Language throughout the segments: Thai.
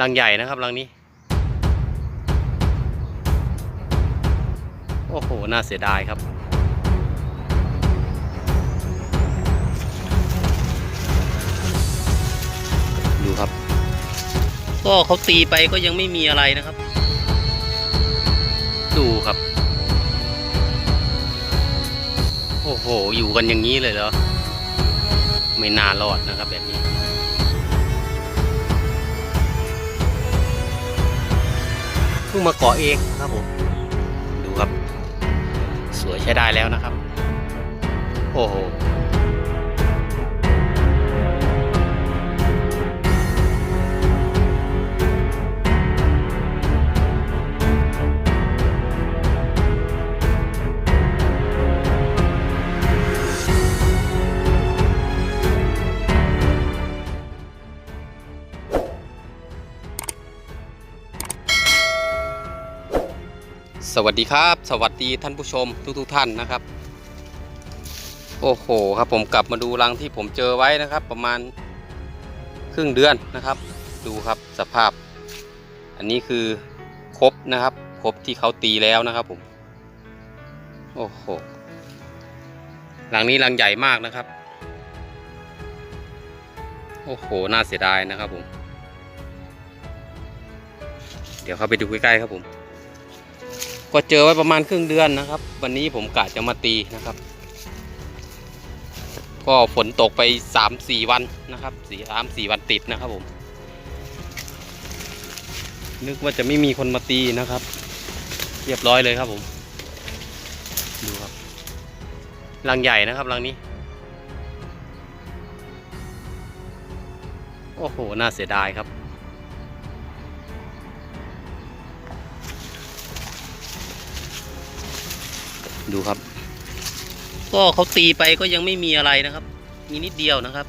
รังใหญ่นะครับรังนี้ โอ้โห น่าเสียดายครับ ดูครับ ก็เขาตีไปก็ยังไม่มีอะไรนะครับ ดูครับ โอ้โห อยู่กันอย่างนี้เลยเหรอ ไม่น่ารอดนะครับแบบนี้ เพิ่งมาเกาะเองครับผม ดูครับ สวยใช้ได้แล้วนะครับ โอ้โห วัสดีครับ สวัสดีท่านผู้ชมทุกๆทท่านนะครับ โอ้โหครับผมกลับมาดูรังที่ผมเจอไว้นะครับ ประมาณครึ่งเดือนนะครับ ดูครับสภาพ อันนี้คือครบนะครับครบที่เขาตีแล้วนะครับผมโอ้โหรังนี้รังใหญ่มากนะครับ โอ้โหน่าเสียดายนะครับผม เดี๋ยวเข้าไปดูใกล้ๆครับผม ก็เจอไว้ประมาณครึ่งเดือนนะครับ วันนี้ผมกะจะมาตีนะครับ ก็ฝนตกไปสามสี่วันนะครับสี่สามสี่วันติดนะครับผม นึกว่าจะไม่มีคนมาตีนะครับ เรียบร้อยเลยครับผม ดูครับรังใหญ่นะครับรังนี้ โอ้โห น่าเสียดายครับ ดูครับ ก็เขาตีไปก็ยังไม่มีอะไรนะครับ มีนิดเดียวนะครับ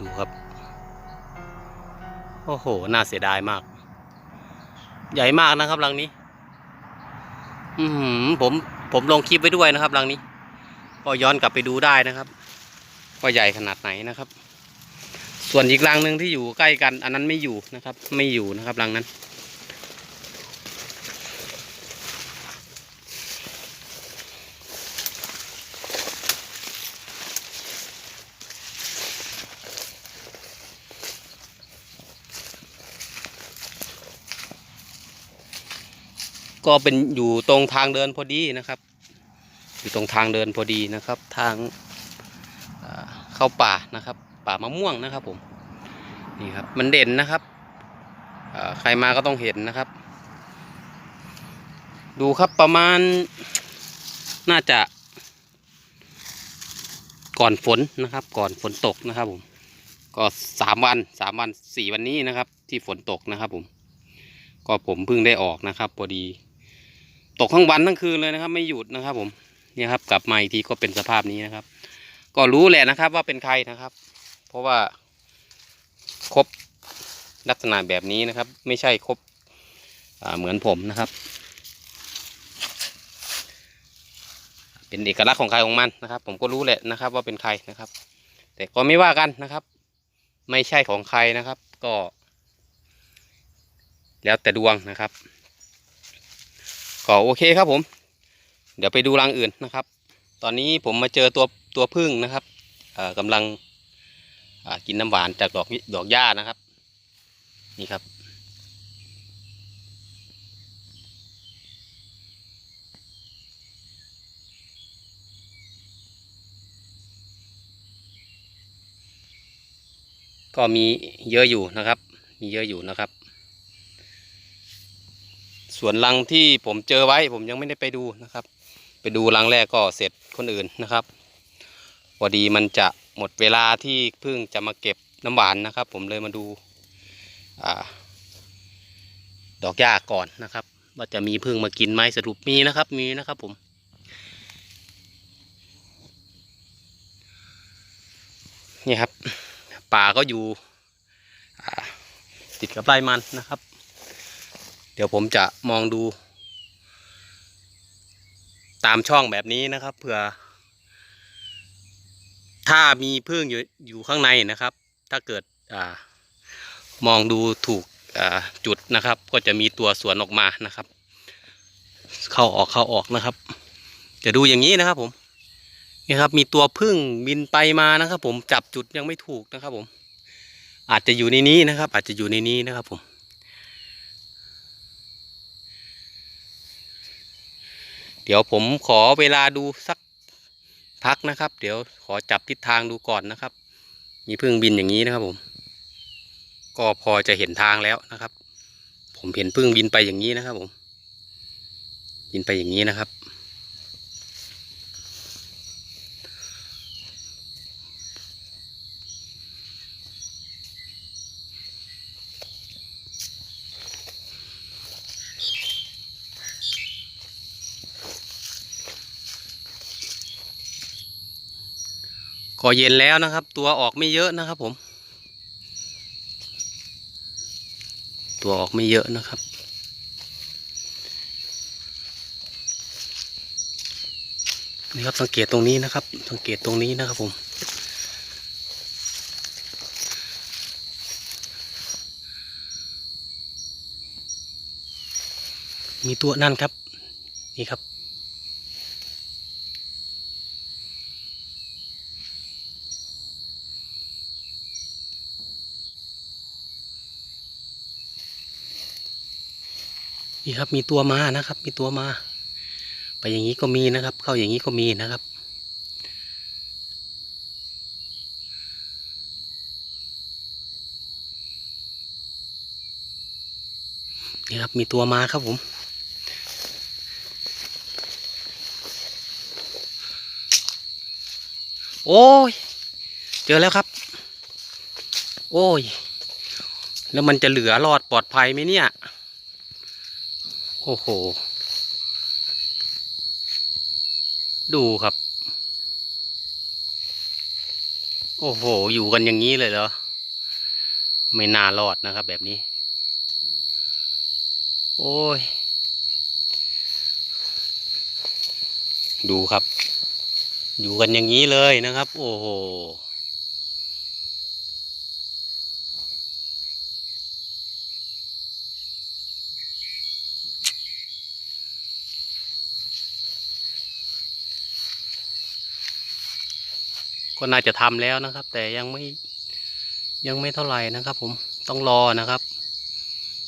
ดูครับ โอ้โห น่าเสียดายมาก ใหญ่มากนะครับรังนี้ อืมผม ผมลงคลิปไว้ด้วยนะครับรังนี้ ก็ย้อนกลับไปดูได้นะครับว่าใหญ่ขนาดไหนนะครับ ส่วนอีกรังหนึ่งที่อยู่ใกล้กัน อันนั้นไม่อยู่นะครับ ไม่อยู่นะครับรังนั้นก็เป็นอยู่ตรงทางเดินพอดีนะครับ ตรงทางเดินพอดีนะครับ ทางเข้าป่านะครับ ป่ามะม่วงนะครับผมนี่ครับมันเด่นนะครับใครมาก็ต้องเห็นนะครับ ดูครับประมาณน่าจะ ก่อนฝนนะครับ ก่อนฝนตกนะครับผมก็สามวันสามวันสี่วันนี้นะครับ ที่ฝนตกนะครับผม ก็ผมเพิ่งได้ออกนะครับพอดี ตกทั้งวันทั้งคืนเลยนะครับ ไม่หยุดนะครับผม เนี่ยครับ กลับมาอีกทีก็เป็นสภาพนี้นะครับ ก็รู้แหละนะครับว่าเป็นใครนะครับ เพราะว่าครบลักษณะแบบนี้นะครับ ไม่ใช่ครบเหมือนผมนะครับ เป็นเอกลักษณ์ของใครของมันนะครับ ผมก็รู้แหละนะครับ ว่าเป็นใครนะครับ แต่ก็ไม่ว่ากันนะครับ ไม่ใช่ของใครนะครับ ก็ แล้วแต่ดวงนะครับก็โอเคครับผม เดี๋ยวไปดูรังอื่นนะครับ ตอนนี้ผมมาเจอตัวตัวพึ่งนะครับเอ่อกำลังอ่ากินน้ำหวานจากดอกดอกหญ้านะครับ นี่ครับ ก็มีเยอะอยู่นะครับ มีเยอะอยู่นะครับ วนรังที่ผมเจอไว้ ผมยังไม่ได้ไปดูนะครับ ไปดูรังแรกก็เสร็จคนอื่นนะครับพอดีมันจะหมดเวลาที่เพิ่งจะมาเก็บน้ำหวานนะครับ ผมเลยมาดูอาดอกหญ้าก่อนนะครับ ว่าจะมีพึ่งมากินไหมสรุปมีนะครับ มีนะครับผมนี่ครับป่าก็อยู่อติดกับไร่มันนะครับ เดี๋ยวผมจะมองดู ตามช่องแบบนี้นะครับเผื่อ ถ้ามีพึ่งอยู่อยู่ข้างในนะครับ ถ้าเกิดอ่ามองดูถูกอ่าจุดนะครับ ก็จะมีตัวสวนออกมานะครับ เข้าออกเข้าออกนะครับ จะดูอย่างนี้นะครับผมนี่ครับ มีตัวพึ่งบินไปมานะครับ ผมจับจุดยังไม่ถูกนะครับ ผม อาจจะอยู่ในนี้นะครับ อาจจะอยู่ในนี้นะครับผม เดี๋ยวผมขอเวลาดูสักพักนะครับ เดี๋ยวขอจับทิศทางดูก่อนนะครับ มีพึ่งบินอย่างนี้นะครับผม ก็พอจะเห็นทางแล้วนะครับ ผมเห็นพึ่งบินไปอย่างนี้นะครับผม บินไปอย่างนี้นะครับ ก็เย็นแล้วนะครับ ตัวออกไม่เยอะนะครับผม ตัวออกไม่เยอะนะครับ นี่ครับสังเกตตรงนี้นะครับ สังเกตตรงนี้นะครับผมมีตัวนั่นครับ นี่ครับ นี่ครับมีตัวมานะครับ มีตัวมา ไปอย่างนี้ก็มีนะครับ เข้าอย่างนี้ก็มีนะครับ นี่ครับมีตัวมาครับผมโอ้ย เจอแล้วครับ โอ้ย แล้วมันจะเหลือรอดปลอดภัยไหมเนี่ย โอ้โห ดูครับ โอ้โห อยู่กันอย่างนี้เลยเหรอ ไม่น่ารอดนะครับ แบบนี้ โอ้ย ดูครับ อยู่กันอย่างนี้เลยนะครับ โอ้โห ก็น่าจะทำแล้วนะครับ แต่ยังไม่ยังไม่เท่าไหร่นะครับ ผมต้องรอนะครับ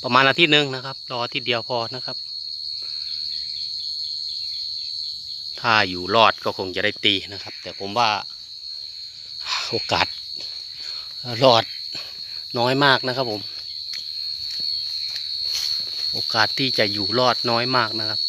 ประมาณอาทิตย์หนึ่งนะครับ รออาทิตย์เดียวพอนะครับ ถ้าอยู่รอดก็คงจะได้ตีนะครับ แต่ผมว่าโอกาสรอดน้อยมากนะครับผม โอกาสที่จะอยู่รอดน้อยมากนะครับ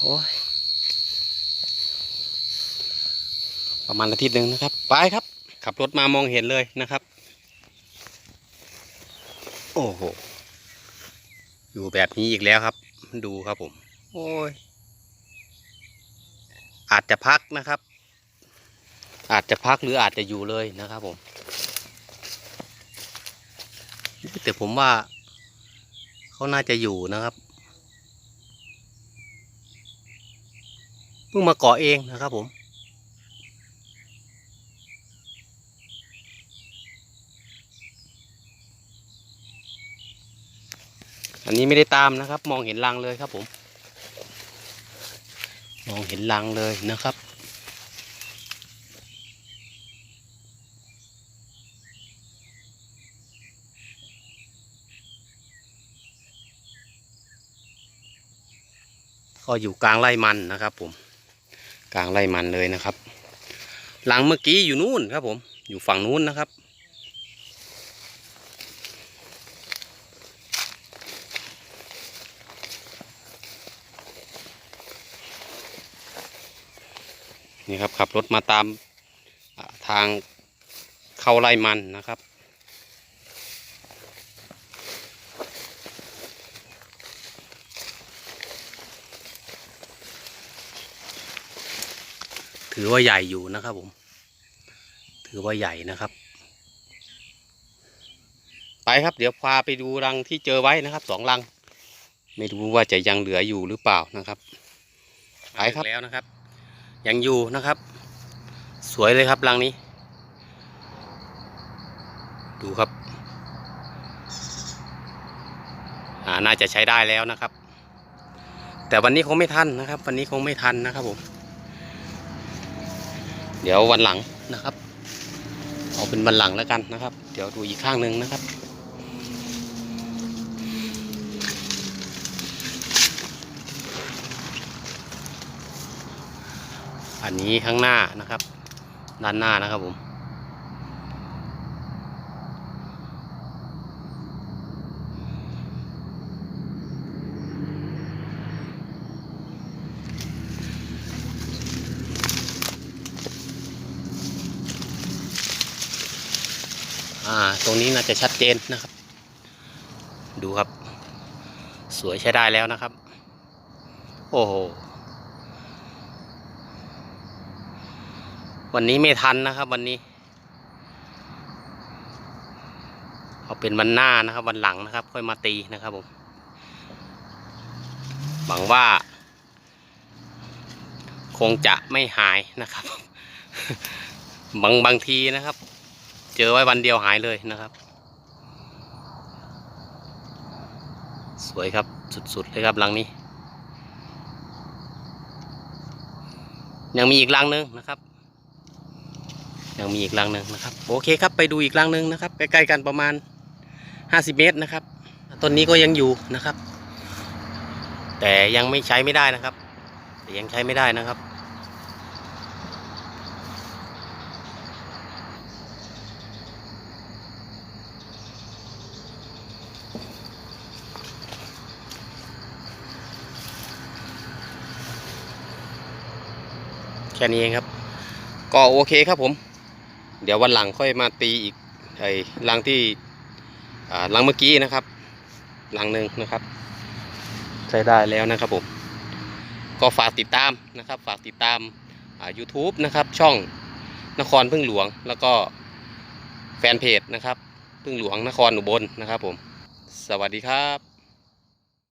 โอ้ยประมาณอาทิตย์หนึ่งนะครับ ไปครับ ขับรถมามองเห็นเลยนะครับ โอ้โห อยู่แบบนี้อีกแล้วครับ ดูครับผม โอ้ย อาจจะพักนะครับ อาจจะพักหรืออาจจะอยู่เลยนะครับผม แต่ผมว่า เขาน่าจะอยู่นะครับ พิ่งมาเกาะเองนะครับผม อันนี้ไม่ได้ตามนะครับ มองเห็นรังเลยครับผม มองเห็นรังเลยนะครับก็อยู่กลางไร่มันนะครับผม กลางไร่มันเลยนะครับ หลังเมื่อกี้อยู่นู่นครับผม อยู่ฝั่งนู้นนะครับ นี่ครับขับรถมาตามทางเข้าไร่มันนะครับ ถือว่าใหญ่อยู่นะครับผม ถือว่าใหญ่นะครับ ไปครับ เดี๋ยวพาไปดูรังที่เจอไว้นะครับสองรัง ไม่รู้ว่าจะยังเหลืออยู่หรือเปล่านะครับไปครับแล้วนะครับ ยังอยู่นะครับ สวยเลยครับรังนี้ ดูครับอ่าน่าจะใช้ได้แล้วนะครับ แต่วันนี้คงไม่ทันนะครับ วันนี้คงไม่ทันนะครับผม เดี๋ยววันหลังนะครับ เอาเป็นวันหลังแล้วกันนะครับ เดี๋ยวดูอีกข้างหนึ่งนะครับ อันนี้ข้างหน้านะครับ ด้านหน้านะครับผม ตรงนี้น่าจะชัดเจนนะครับ ดูครับ สวยใช้ได้แล้วนะครับ โอ้โห วันนี้ไม่ทันนะครับ วันนี้ เอาเป็นวันหน้านะครับ วันหลังนะครับ ค่อยมาตีนะครับผม หวังว่า คงจะไม่หายนะครับ บางบางทีนะครับ เจอไว้วันเดียวหายเลยนะครับ สวยครับสุดๆเลยครับรังนี้ ยังมีอีกรังหนึ่งนะครับยังมีอีกรังหนึ่งนะครับโอเคครับไปดูอีกรังหนึ่งนะครับใกล้ๆกันประมาณ 50 เมตรนะครับต้นนี้ก็ยังอยู่นะครับ แต่ยังไม่ใช้ไม่ได้นะครับ แต่ยังใช้ไม่ได้นะครับ แค่นี้เองครับ ก็โอเคครับผม เดี๋ยววันหลังค่อยมาตีอีกไอ้รังที่อ่ารังเมื่อกี้นะครับรังหนึ่งนะครับ ใช้ได้แล้วนะครับผม ก็ฝากติดตามนะครับ ฝากติดตามอ่า YouTube นะครับ ช่องนครพึ่งหลวง แล้วก็แฟนเพจนะครับ พึ่งหลวงนครอุบลนะครับผม สวัสดีครับ